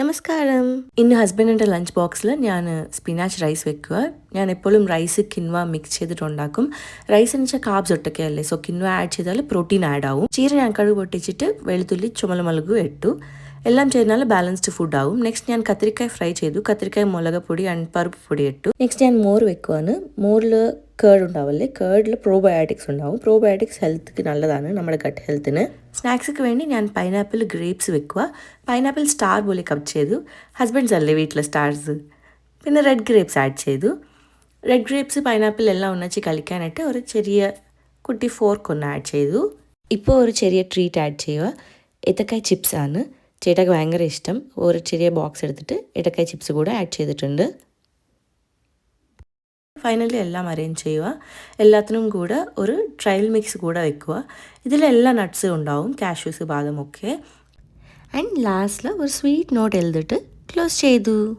നമസ്കാരം. ഇന്ന് ഹസ്ബൻഡിന്റെ ലഞ്ച് ബോക്സിൽ ഞാൻ സ്പിനാച്ച് റൈസ് വെക്കുക. ഞാൻ എപ്പോഴും റൈസ് കിൻവ മിക്സ് ചെയ്തിട്ട് ഉണ്ടാക്കും റൈസ് എന്ന് വെച്ചാൽ കാബ്സ് ഒട്ടൊക്കെയല്ലേ സോ കിൻവ ആഡ് ചെയ്താൽ പ്രോട്ടീൻ ആഡ് ആവും. ചീര ഞാൻ കഴുകു പൊട്ടിച്ചിട്ട് വെളുത്തുള്ളി ചുമലമുളകും ഇട്ടു. എല്ലാം ചെയ്താൽ ബാലൻസ്ഡ് ഫുഡ് ആവും. നെക്സ്റ്റ് ഞാൻ കത്തിരിക്കായ ഫ്രൈ ചെയ്തു. കത്തിരിക്കായ മുളക് പൊടി അൺപറുപ്പ് പൊടി ഇട്ടു. നെക്സ്റ്റ് ഞാൻ മോര് വെക്കുവാണ്. മോരിൽ കേർഡ് ഉണ്ടാവില്ലേ? കേർഡിൽ പ്രോബയോട്ടിക്സ് ഉണ്ടാവും. പ്രോബയോട്ടിക്സ് ഹെൽത്തിന് നല്ലതാണ് നമ്മുടെ ഗട്ട് ഹെൽത്തിന് സ്നാക്സിക്ക് വേണ്ടി ഞാൻ പൈനാപ്പിൾ ഗ്രേപ്സ് വെക്കുക പൈനാപ്പിൾ സ്റ്റാർ പോലെ കപ്പ് ചെയ്തു. ഹസ്ബൻഡ്സ് അല്ലേ വീട്ടിലെ സ്റ്റാർസ് പിന്നെ റെഡ് ഗ്രേപ്സ് ആഡ് ചെയ്തു. റെഡ് ഗ്രേപ്സ് പൈനാപ്പിൾ എല്ലാം ഒന്നിച്ച് കളിക്കാനായിട്ട് ഒരു ചെറിയ കുട്ടി ഫോർക്ക് ഒന്ന് ആഡ് ചെയ്തു. ഇപ്പോൾ ഒരു ചെറിയ ട്രീറ്റ് ആഡ് ചെയ്യുക. ഇതൊക്കെ ചിപ്സാണ് ചേട്ടാക്ക് ഭയങ്കര ഇഷ്ടം. ഒരു ചെറിയ ബോക്സ് എടുത്തിട്ട് ഏത്തക്കായ ചിപ്സ് കൂടെ ആഡ് ചെയ്തിട്ടുണ്ട്. ഫൈനലി എല്ലാം അറേഞ്ച് ചെയ്യുക. എല്ലാത്തിനും കൂടെ ഒരു ട്രയൽ മിക്സ് കൂടെ വെക്കുക. ഇതിലെല്ലാ നട്ട്സും ഉണ്ടാവും കാഷ്യൂസ് ബാദമൊക്കെ. ആൻഡ് ലാസ്റ്റിൽ ഒരു സ്വീറ്റ് നോട്ട് എഴുതിട്ട് ക്ലോസ് ചെയ്തു.